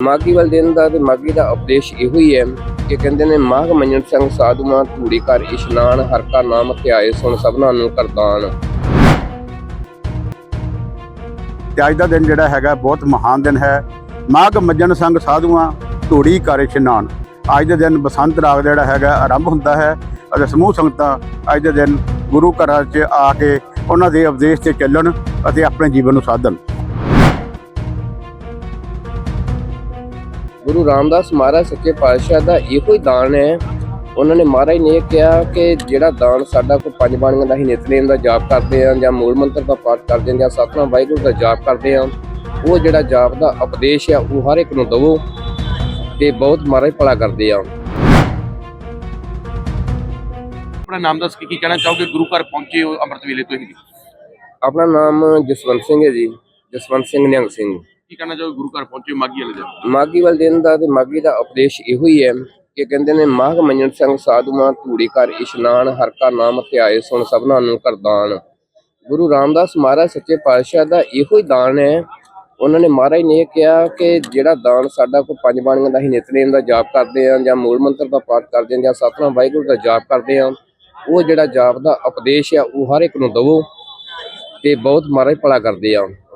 ਮਾਗੀ ਵਾਲੇ ਦਿਨ ਦਾ ਤੇ ਮਾਗੀ ਦਾ ਉਪਦੇਸ਼ ਇਹੋ ਹੀ ਹੈ ਕਿ ਕਹਿੰਦੇ ਨੇ, ਮਾਘ ਮੰਨਣ ਸਿੰਘ ਸਾਧੂਆਂ ਧੂੜੀ ਕਰ ਇਸ਼ਨਾਨ, ਹਰ ਕਾ ਨਾਮ ਧਿਆਏ ਸੁਣ ਸਭਨਾਂ ਨੂੰ ਕਰਦਾਨ। ਤੇ ਅੱਜ ਦਾ ਦਿਨ ਜਿਹੜਾ ਹੈਗਾ ਬਹੁਤ ਮਹਾਨ ਦਿਨ ਹੈ। ਮਾਘ ਮੱਜਣ ਸਿੰਘ ਸਾਧੂਆਂ ਧੂੜੀ ਕਰ ਇਸ਼ਨਾਨ। ਅੱਜ ਦੇ ਦਿਨ ਬਸੰਤ ਰਾਗ ਜਿਹੜਾ ਹੈਗਾ ਆਰੰਭ ਹੁੰਦਾ ਹੈ ਅਤੇ ਸਮੂਹ ਸੰਗਤਾਂ ਅੱਜ ਦੇ ਦਿਨ ਗੁਰੂ ਘਰਾਂ 'ਚ ਆ ਕੇ ਉਹਨਾਂ ਦੇ ਉਪਦੇਸ਼ ਤੇ ਚੱਲਣ ਅਤੇ ਆਪਣੇ ਜੀਵਨ ਨੂੰ ਸਾਧਨ ਗੁਰੂ ਰਾਮਦਾਸ ਮਹਾਰਾਜ ਸੱਚੇ ਪਾਤਸ਼ਾਹ ਦਾ ਇਹੋ ਹੀ ਦਾਨ ਹੈ। ਉਹਨਾਂ ਨੇ ਮਹਾਰਾਜ ਨੇ ਕਿਹਾ ਕਿ ਜਿਹੜਾ ਦਾਨ ਸਾਡਾ ਕੋ ਪੰਜ ਬਾਣੀਆਂ ਦਾ ਹੀ ਨਿਤਨੇਮ ਦਾ ਜਾਪ ਕਰਦੇ ਆ ਜਾਂ ਮੂਲ ਮੰਤਰ ਦਾ ਪਾਠ ਕਰਦੇ ਆ ਜਾਂ ਸਤਨਾਮ ਵਾਹਿਗੁਰੂ ਦਾ ਜਾਪ ਕਰਦੇ ਆ ਉਹ ਜਿਹੜਾ ਜਾਪ ਦਾ ਉਪਦੇਸ਼ ਆ ਉਹ ਹਰ ਇੱਕ ਨੂੰ ਦਵੋ ਤੇ ਬਹੁਤ ਮਹਾਰਾਜ ਭਲਾ ਕਰਦੇ ਆ ਆਪਣਾ ਨਾਮ ਦੱਸ ਕੇ ਕੀ ਕਹਿਣਾ ਚਾਹੋਗੇ? ਗੁਰੂ ਘਰ ਪਹੁੰਚੇ ਹੋ ਅੰਮ੍ਰਿਤ ਵੇਲੇ ਤੋਂ ਹੀ। ਆਪਣਾ ਨਾਮ ਜਸਵੰਤ ਸਿੰਘ ਹੈ ਜੀ। ਜਸਵੰਤ ਸਿੰਘ ਨਿਹੰਗ ਸਿੰਘ। ਕੀ ਕਹਿਣਾ ਚਾਹੋਗੇ? ਗੁਰੂ ਘਰ ਪਹੁੰਚੇ ਮਾਗੀ ਵਾਲੇ ਦਿਨ? ਮਾਗੀ ਵਾਲੇ ਦਿਨ ਦਾ ਤੇ ਮਾਗੀ ਦਾ ਉਪਦੇਸ਼ ਇਹੋ ਹੀ ਹੈ ਕਿ ਕਹਿੰਦੇ ਨੇ, ਮਾਘ ਮੰਨਣ ਸੰਗ ਸਾਧੂਆਂ ਧੂੜੀ ਕਰ ਇਸ਼ਨਾਨ, ਹਰ ਕਾ ਨਾਮ ਧਿਆਏ ਸੁਣ ਸਭਨਾਂ ਨੂੰ ਕਰਦਾਨ। ਗੁਰੂ ਰਾਮਦਾਸ ਮਹਾਰਾਜ ਸੱਚੇ ਪਾਤਸ਼ਾਹ ਦਾ ਇਹੋ ਹੀ ਦਾਨ ਹੈ। ਉਹਨਾਂ ਨੇ ਮਹਾਰਾਜ ਨੇ ਇਹ ਕਿਹਾ ਕਿ ਜਿਹੜਾ ਦਾਨ ਸਾਡਾ ਕੋ ਪੰਜ ਬਾਣੀਆਂ ਦਾ ਹੀ ਨਿਤਨੇਮ ਦਾ ਜਾਪ ਕਰਦੇ ਆ, ਜਾਂ ਮੂਲ ਮੰਤਰ ਦਾ ਪਾਠ ਕਰਦੇ ਆ, ਜਾਂ ਸਤਨਾਮ ਵਾਹਿਗੁਰੂ ਦਾ ਜਾਪ ਕਰਦੇ ਆ, ਉਹ ਜਿਹੜਾ ਜਾਪ ਦਾ ਉਪਦੇਸ਼ ਆ, ਉਹ ਹਰ ਇੱਕ ਨੂੰ ਦਵੋ ਤੇ ਬਹੁਤ ਮਹਾਰਾਜ ਭਲਾ ਕਰਦੇ ਆ।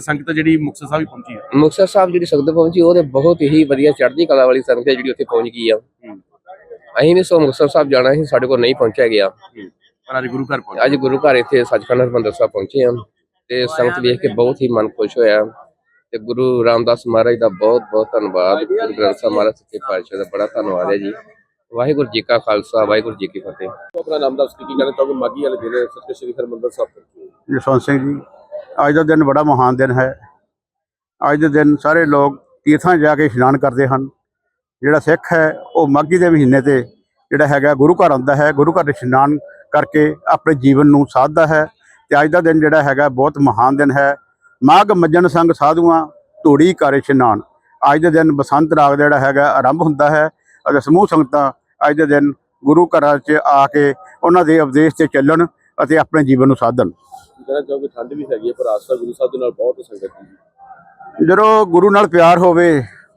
ਸੰਗਤ ਜਿਹੜੀ ਮੁਕਤਸਰ ਸਾਹਿਬ ਵੀ ਪਹੁੰਚੀ ਹੈ? ਮੁਕਤਸਰ ਸਾਹਿਬ ਜਿਹੜੀ ਸੰਗਤ ਪਹੁੰਚੀ ਉਹ ਤੇ ਬਹੁਤ ਹੀ ਵਧੀਆ ਚੜ੍ਹਦੀ ਕਲਾ ਵਾਲੀ ਸੰਗਤ ਹੈ ਜਿਹੜੀ ਉੱਥੇ ਪਹੁੰਚ ਗਈ ਆ। ਅਸੀਂ ਵੀ ਸੋ ਮੁਕਤਸਰ ਸਾਹਿਬ ਜਾਣਾ ਸੀ ਸਾਡੇ ਕੋਲ ਨਹੀਂ ਪਹੁੰਚਿਆ ਗਿਆ। ਪਰ ਅੱਜ ਗੁਰੂ ਘਰ ਪਹੁੰਚੇ। ਅੱਜ ਗੁਰੂ ਘਰ ਇੱਥੇ ਸੱਚਖੰਡ ਹਰਿਮੰਦਰ ਸਾਹਿਬ ਪਹੁੰਚੇ ਆ। ਤੇ ਸੰਗਤ ਵੇਖ ਕੇ ਬਹੁਤ ਹੀ ਮਨ ਖੁਸ਼ ਹੋਇਆ। ਤੇ ਗੁਰੂ ਰਾਮਦਾਸ ਮਹਾਰਾਜ ਦਾ ਬਹੁਤ ਬਹੁਤ ਧੰਨਵਾਦ। ਗੁਰੂ ਗ੍ਰੰਥ ਸਾਹਿਬ ਮਹਾਰਾਜ ਸੱਚੇ ਪਾਤਸ਼ਾਹ ਦਾ ਬੜਾ ਧੰਨਵਾਦ ਹੈ ਜੀ। ਵਾਹਿਗੁਰੂ ਜੀ ਕਾ ਖਾਲਸਾ ਵਾਹਿਗੁਰੂ ਜੀ ਕੀ ਫਤਿਹ। ਆਪਣਾ ਨਾਮ ਦੱਸ ਕੇ ਕੀ ਕਹਿਣਾ ਚਾਹੋਗੇ? ਮਾਗੀ ਵਾਲੇ ਦਿਨ ਸਤਿ ਸ਼੍ਰੀ ਹਰਿਮੰਦਰ ਸਾਹਿਬ ਜਸਵੰਤ ਸਿੰਘ ਜੀ ਅੱਜ ਦਾ ਦਿਨ ਬੜਾ ਮਹਾਨ ਦਿਨ ਹੈ। ਅੱਜ ਦੇ ਦਿਨ ਸਾਰੇ ਲੋਕ ਤੀਰਥਾਂ 'ਚ ਜਾ ਕੇ ਇਸ਼ਨਾਨ ਕਰਦੇ ਹਨ। ਜਿਹੜਾ ਸਿੱਖ ਹੈ, ਉਹ ਮਾਘੀ ਦੇ ਮਹੀਨੇ ਤੇ ਜਿਹੜਾ ਹੈਗਾ ਗੁਰੂ ਘਰ ਆਉਂਦਾ ਹੈ, ਗੁਰੂ ਘਰ ਇਸ਼ਨਾਨ ਕਰਕੇ ਆਪਣੇ ਜੀਵਨ ਨੂੰ ਸਾਧਦਾ ਹੈ ਤੇ ਅੱਜ ਦਾ ਦਿਨ ਜਿਹੜਾ ਹੈਗਾ ਬਹੁਤ ਮਹਾਨ ਦਿਨ ਹੈ। ਮਾਘ ਮੱਜਣ ਸੰਗ ਸਾਧੂਆਂ ਧੂੜੀ ਕਰ ਇਸ਼ਨਾਨ। ਅੱਜ ਦੇ ਦਿਨ ਬਸੰਤ ਰਾਗ ਦਾ ਜਿਹੜਾ ਹੈਗਾ ਆਰੰਭ ਹੁੰਦਾ ਹੈ ਅਤੇ ਸਮੂਹ ਸੰਗਤਾਂ ਅੱਜ ਦੇ ਦਿਨ ਗੁਰੂ ਘਰਾਂ 'ਚ ਆ ਕੇ ਉਹਨਾਂ ਦੇ ਉਪਦੇਸ਼ ਤੇ ਚੱਲਣ ਅਤੇ ਆਪਣੇ ਜੀਵਨ ਨੂੰ ਸਾਧਨ। ਕਹਿਣਾ ਚਾਹੋਗੇ ਠੰਡ ਵੀ ਹੈਗੀ ਹੈ ਪਰ ਆਸਾ ਗੁਰੂ ਸਾਹਿਬ ਦੇ ਨਾਲ ਬਹੁਤ ਸੰਗਤ ਜੀ। ਜਦੋਂ ਗੁਰੂ ਨਾਲ ਪਿਆਰ ਹੋਵੇ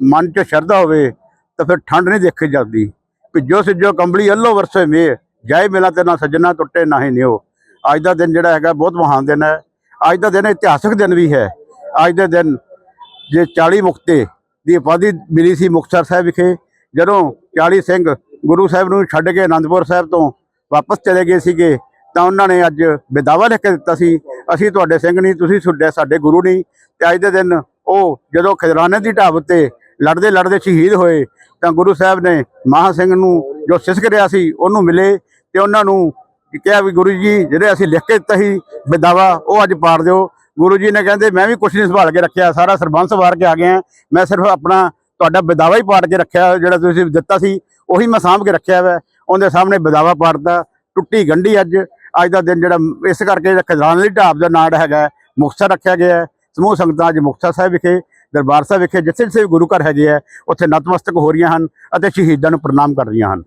ਮਨ 'ਚ ਸ਼ਰਧਾ ਹੋਵੇ ਤਾਂ ਫਿਰ ਠੰਡ ਨਹੀਂ ਦੇਖੀ ਜਾਂਦੀ। ਭਿੱਜੋ ਸਿੱਜੋ ਕੰਬਲੀ ਅੱਲੋ ਵਰਸੇ ਮੇ ਜਾਏ ਮਿਲਾ ਤੇ ਨਾ ਸੱਜਣਾ ਟੁੱਟੇ ਨਾ ਹੀ ਨਿਓ ਅੱਜ ਦਾ ਦਿਨ ਜਿਹੜਾ ਹੈਗਾ ਬਹੁਤ ਮਹਾਨ ਦਿਨ ਹੈ। ਅੱਜ ਦਾ ਦਿਨ ਇਤਿਹਾਸਕ ਦਿਨ ਵੀ ਹੈ। ਅੱਜ ਦੇ ਦਿਨ ਜੇ 40 ਮੁਕਤੇ ਦੀ ਉਪਾਧੀ ਮਿਲੀ ਸੀ ਮੁਕਤਸਰ ਸਾਹਿਬ ਵਿਖੇ ਜਦੋਂ 40 ਸਿੰਘ ਗੁਰੂ ਸਾਹਿਬ ਨੂੰ ਛੱਡ ਕੇ ਆਨੰਦਪੁਰ ਸਾਹਿਬ ਤੋਂ ਵਾਪਸ ਚਲੇ ਗਏ ਸੀਗੇ ਤਾਂ ਉਹਨਾਂ ਨੇ ਅੱਜ ਬੇਦਾਵਾ ਲਿਖ ਕੇ ਦਿੱਤਾ ਸੀ, ਅਸੀਂ ਤੁਹਾਡੇ ਸਿੰਘ ਨਹੀਂ, ਤੁਸੀਂ ਸਾਡੇ ਸਾਡੇ ਗੁਰੂ ਨਹੀਂ। ਤੇ ਅੱਜ ਦੇ ਦਿਨ ਉਹ ਜਦੋਂ ਖਜਰਾਨੇ ਦੀ ਢਾਬ ਉੱਤੇ ਲੜਦੇ ਲੜਦੇ ਸ਼ਹੀਦ ਹੋਏ, ਤਾਂ ਗੁਰੂ ਸਾਹਿਬ ਨੇ ਮਹਾ ਸਿੰਘ ਨੂੰ ਜੋ ਸਿਸਕ ਰਿਹਾ ਸੀ, ਉਹਨੂੰ ਮਿਲੇ ਤੇ ਉਹਨਾਂ ਨੂੰ ਕਿਹਾ ਵੀ ਗੁਰੂ ਜੀ, ਜਿਹੜੇ ਅਸੀਂ ਲਿਖ ਕੇ ਦਿੱਤਾ ਸੀ ਵਿਦਾਵਾ ਉਹ ਅੱਜ ਪਾੜ ਦਿਓ। ਗੁਰੂ ਜੀ ਨੇ ਕਹਿੰਦੇ, ਮੈਂ ਵੀ ਕੁਛ ਨਹੀਂ ਸੰਭਾਲ ਕੇ ਰੱਖਿਆ, ਸਾਰਾ ਸਰਬੰਸ ਵਾਰ ਕੇ ਆ ਗਿਆ ਮੈਂ ਸਿਰਫ ਆਪਣਾ ਤੁਹਾਡਾ ਵਿਦਾਵਾ ਹੀ ਪਾੜ ਕੇ ਰੱਖਿਆ, ਜਿਹੜਾ ਤੁਸੀਂ ਦਿੱਤਾ ਸੀ, ਉਹੀ ਮੈਂ ਸਾਂਭ ਕੇ ਰੱਖਿਆ ਵਾ। ਉਹਦੇ ਸਾਹਮਣੇ ਵਿਦਾਵਾ ਪਾੜਦਾ ਟੁੱਟੀ ਗੰਢੀ ਅੱਜ ਅੱਜ ਦਾ ਦਿਨ ਜਿਹੜਾ, ਇਸ ਕਰਕੇ ਜਿਹੜਾ ਖਜ਼ਾਨ ਦੀ ਢਾਬ ਦਾ ਨਾਂ ਹੈਗਾ ਮੁਕਤਸਰ ਰੱਖਿਆ ਗਿਆ ਹੈ। ਸਮੂਹ ਸੰਗਤਾਂ ਅੱਜ ਮੁਕਤਸਰ ਸਾਹਿਬ ਵਿਖੇ, ਦਰਬਾਰ ਸਾਹਿਬ ਵਿਖੇ, ਜਿੱਥੇ ਜਿੱਥੇ ਵੀ ਗੁਰੂ ਘਰ ਹੈਗੇ ਆ ਉੱਥੇ ਨਤਮਸਤਕ ਹੋ ਰਹੀਆਂ ਹਨ ਅਤੇ ਸ਼ਹੀਦਾਂ ਨੂੰ ਪ੍ਰਣਾਮ ਕਰ ਰਹੀਆਂ ਹਨ।